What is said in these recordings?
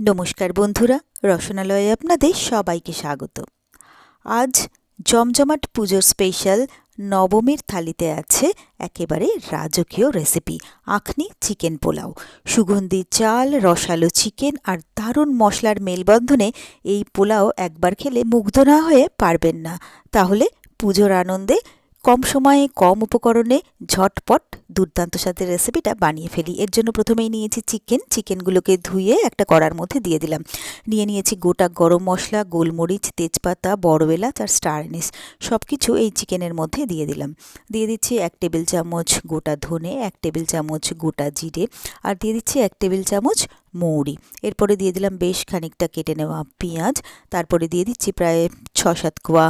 নমস্কার বন্ধুরা, রসনালয়ে আপনাদের সবাইকে স্বাগত। আজ জমজমাট পুজোর স্পেশাল নবমীর থালিতে আছে একেবারে রাজকীয় রেসিপি আখনি চিকেন পোলাও। সুগন্ধি চাল, রসালো চিকেন আর দারুণ মশলার মেলবন্ধনে এই পোলাও একবার খেলে মুগ্ধ না হয়ে পারবেন না। তাহলে পুজোর আনন্দে কম সময়ে কম উপকরণে ঝটপট দুর্দান্ত স্বাদের রেসিপিটা বানিয়ে ফেলি। এর জন্য প্রথমেই নিয়েছি চিকেন চিকেনগুলোকে ধুয়ে একটা কড়ার মধ্যে দিয়ে দিলাম। নিয়ে নিয়েছি গোটা গরম মশলা, গোলমরিচ, তেজপাতা, বড় এলাচ আর স্টার এনিস সব কিছু এই চিকেনের মধ্যে দিয়ে দিলাম। দিয়ে দিচ্ছি এক টেবিল চামচ গোটা ধনে, এক টেবিল চামচ গোটা জিরে আর দিয়ে দিচ্ছি এক টেবিল চামচ মৌরি। এরপরে দিয়ে দিলাম বেশ খানিকটা কেটে নেওয়া পেঁয়াজ। তারপরে দিয়ে দিচ্ছি প্রায় ছ সাত কোয়া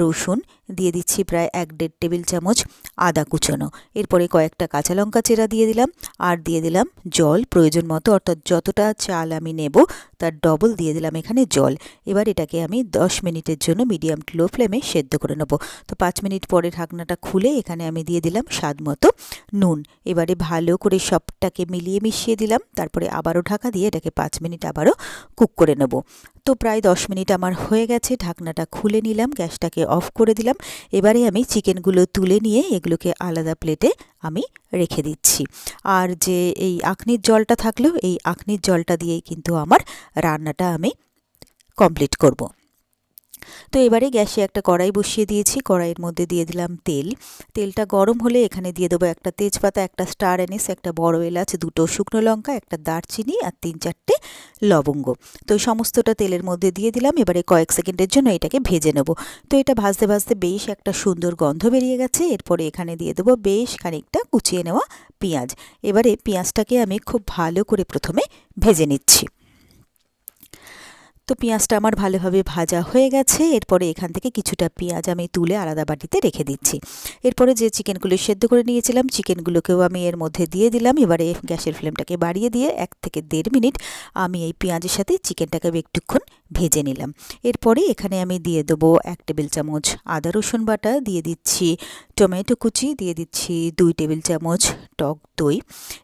রসুন। দিয়ে দিচ্ছি প্রায় এক দেড় টেবিল চামচ আদা কুচোনো। এরপরে কয়েকটা কাঁচা লঙ্কা চেরা দিয়ে দিলাম, আর দিয়ে দিলাম জল প্রয়োজন মতো, অর্থাৎ যতটা চাল আমি নেব তার ডবল দিয়ে দিলাম এখানে জল। এবার এটাকে আমি দশ মিনিটের জন্য মিডিয়াম লো ফ্লেমে সেদ্ধ করে নেব। তো পাঁচ মিনিট পরে ঢাকনাটা খুলে এখানে আমি দিয়ে দিলাম স্বাদ মতো নুন। এবারে ভালো করে সবটাকে মিলিয়ে মিশিয়ে দিলাম, তারপরে আবারও ঢাকা দিয়ে এটাকে পাঁচ মিনিট আবারও কুক করে নেব। তো প্রায় দশ মিনিট আমার হয়ে গেছে, ঢাকনাটা খুলে নিলাম, গ্যাসটাকে অফ করে দিলাম। এবারে আমি চিকেনগুলো তুলে নিয়ে এগুলোকে আলাদা প্লেটে আমি রেখে দিচ্ছি। আর যে এই আখনির জলটা থাকলেও এই আখনির জলটা দিয়েই কিন্তু আমার রান্নাটা আমি কমপ্লিট করব। তো এবারে গ্যাসে একটা কড়াই বসিয়ে দিয়েছি, কড়াইয়ের মধ্যে দিয়ে দিলাম তেল। তেলটা গরম হলে এখানে দিয়ে দেবো একটা তেজপাতা, একটা স্টার এনিস একটা বড় এলাচ, দুটো শুকনো লঙ্কা, একটা দারচিনি আর তিন চারটে লবঙ্গ। তো সমস্তটা তেলের মধ্যে দিয়ে দিলাম, এবারে কয়েক সেকেন্ডের জন্য এটাকে ভেজে নেব। তো এটা ভাজতে ভাজতে বেশ একটা সুন্দর গন্ধ বেরিয়ে গেছে, এরপরে এখানে দিয়ে দেবো বেশ খানিকটা কুচিয়ে নেওয়া পেঁয়াজ। এবারে পেঁয়াজটাকে আমি খুব ভালো করে প্রথমে ভেজে নিচ্ছি। তো পেঁয়াজটা আমার ভালোভাবে ভাজা হয়ে গেছে। এরপরে এখান থেকে কিছুটা পেঁয়াজ আমি তুলে আলাদা বাটিতে রেখে দিচ্ছি। এরপরে যে চিকেনগুলো সেদ্ধ করে নিয়েছিলাম, চিকেনগুলোকেও আমি এর মধ্যে দিয়ে দিলাম। এবারে গ্যাসের ফ্লেমটাকে বাড়িয়ে দিয়ে এক থেকে দেড় মিনিট আমি এই পেঁয়াজের সাথে চিকেনটাকে একটুক্ষণ ভেজে নিলাম। এরপরে এখানে আমি দিয়ে দেবো এক টেবিল চামচ আদা, রসুন বাটা, দিয়ে দিচ্ছি টমেটো কুচি, দিয়ে দিচ্ছি দুই টেবিল চামচ টক দই।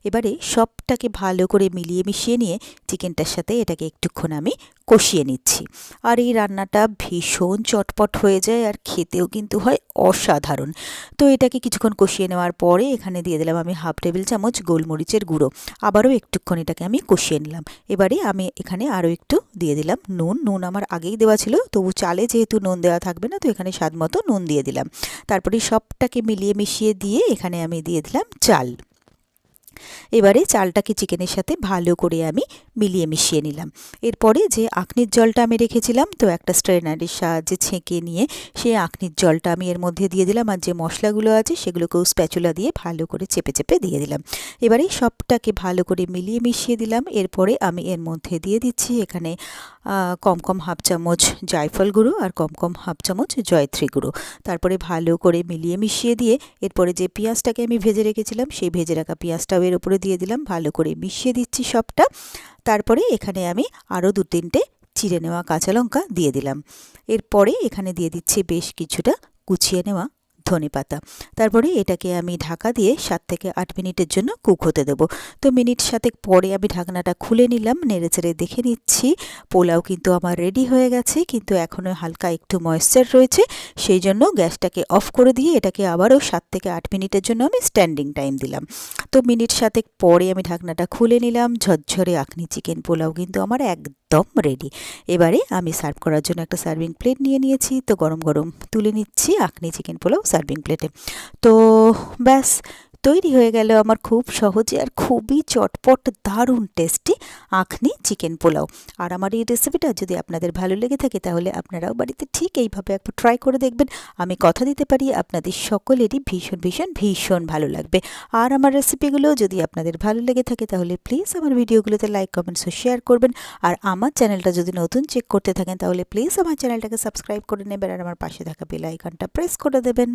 এবারে সবটাকে ভালো করে মিলিয়ে মিশিয়ে নিয়ে চিকেনটার সাথে এটাকে একটুক্ষণ আমি কষিয়ে নিচ্ছি। আর এই রান্নাটা ভীষণ চটপট হয়ে যায় আর খেতেও কিন্তু হয় অসাধারণ। তো এটাকে কিছুক্ষণ কষিয়ে নেওয়ার পরে এখানে দিয়ে দিলাম আমি হাফ টেবিল চামচ গোলমরিচের গুঁড়ো। আবারও একটুক্ষণ এটাকে আমি কষিয়ে নিলাম। এবারে আমি এখানে আরও একটু দিয়ে দিলাম নুন। নুন নুন আমার আগেই দেওয়া ছিল, তবু চালে যেহেতু নুন দেওয়া থাকবে না, তো এখানে স্বাদ মতো নুন দিয়ে দিলাম। তারপরে সবটাকে মিলিয়ে মিশিয়ে দিয়ে এখানে আমি দিয়ে দিলাম চাল। এবারে চালটাকে চিকেনের সাথে ভালো করে আমি মিলিয়ে মিশিয়ে নিলাম। এরপরে যে আখনির জলটা আমি রেখেছিলাম, তো একটা স্ট্রেনারের সাহায্যে ছেঁকে নিয়ে সেই আখনির জলটা আমি এর মধ্যে দিয়ে দিলাম আর যে মশলাগুলো আছে সেগুলোকেও স্প্যাচুলা দিয়ে ভালো করে চেপে চেপে দিয়ে দিলাম। এবারে সবটাকে ভালো করে মিলিয়ে মিশিয়ে দিলাম। এরপরে আমি এর মধ্যে দিয়ে দিচ্ছি এখানে কম কম হাফ চামচ জায়ফল গুঁড়ো আর কম কম হাফ চামচ জয়ত্রী গুঁড়ো। তারপরে ভালো করে মিলিয়ে মিশিয়ে দিয়ে এরপরে যে পেঁয়াজটাকে আমি ভেজে রেখেছিলাম, সেই ভেজে রাখা পেঁয়াজটাও এর উপরে দিয়ে দিলাম, ভালো করে মিশিয়ে দিচ্ছি সবটা। তারপরে এখানে আমি আরও দু তিনটে চিড়ে নেওয়া কাঁচা লঙ্কা দিয়ে দিলাম। এরপরে এখানে দিয়ে দিচ্ছি বেশ কিছুটা কুচিয়ে নেওয়া ধনে পাতা। তারপরে এটাকে আমি ঢাকা দিয়ে সাত থেকে আট মিনিটের জন্য কুক হতে দেবো। তো মিনিট সাতেক পরে আমি ঢাকনাটা খুলে নিলাম, নেড়েচেড়ে দেখে নিচ্ছি। পোলাও কিন্তু আমার রেডি হয়ে গেছে, কিন্তু এখনও হালকা একটু ময়েশ্চার রয়েছে, সেই জন্য গ্যাসটাকে অফ করে দিয়ে এটাকে আবারও সাত থেকে আট মিনিটের জন্য আমি স্ট্যান্ডিং টাইম দিলাম। তো মিনিট সাতেক পরে আমি ঢাকনাটা খুলে নিলাম। ঝরঝরে আখনি চিকেন পোলাও কিন্তু আমার একদম রেডি এবারে আমি সার্ভ করার জন্য একটা সার্ভিং প্লেট নিয়ে নিয়েছি। তো গরম গরম তুলে নিচ্ছি আখনি চিকেন পোলাও সার্ভিং প্লেটে তো ব্যাস তৈরি হয়ে গেল আমার খুব সহজে আর খুবই চটপট, দারুণ টেস্টি আখনি চিকেন পোলাও। আর আমার এই রেসিপিটা যদি আপনাদের ভালো লেগে থাকে তাহলে আপনারাও বাড়িতে ঠিক এইভাবে একবার ট্রাই করে দেখবেন। আমি কথা দিতে পারি, আপনাদের সকলেরই ভীষণ ভীষণ ভীষণ ভালো লাগবে। আর আমার রেসিপিগুলো যদি আপনাদের ভালো লেগে থাকে তাহলে প্লিজ আমার ভিডিওগুলোতে লাইক কমেন্টস শেয়ার করবেন। আর আমার চ্যানেলটা যদি নতুন চেক করতে থাকেন তাহলে প্লিজ আমার চ্যানেলটাকে সাবস্ক্রাইব করে নেবেন আর আমার পাশে থাকা বেল আইকনটা প্রেস করে দেবেন।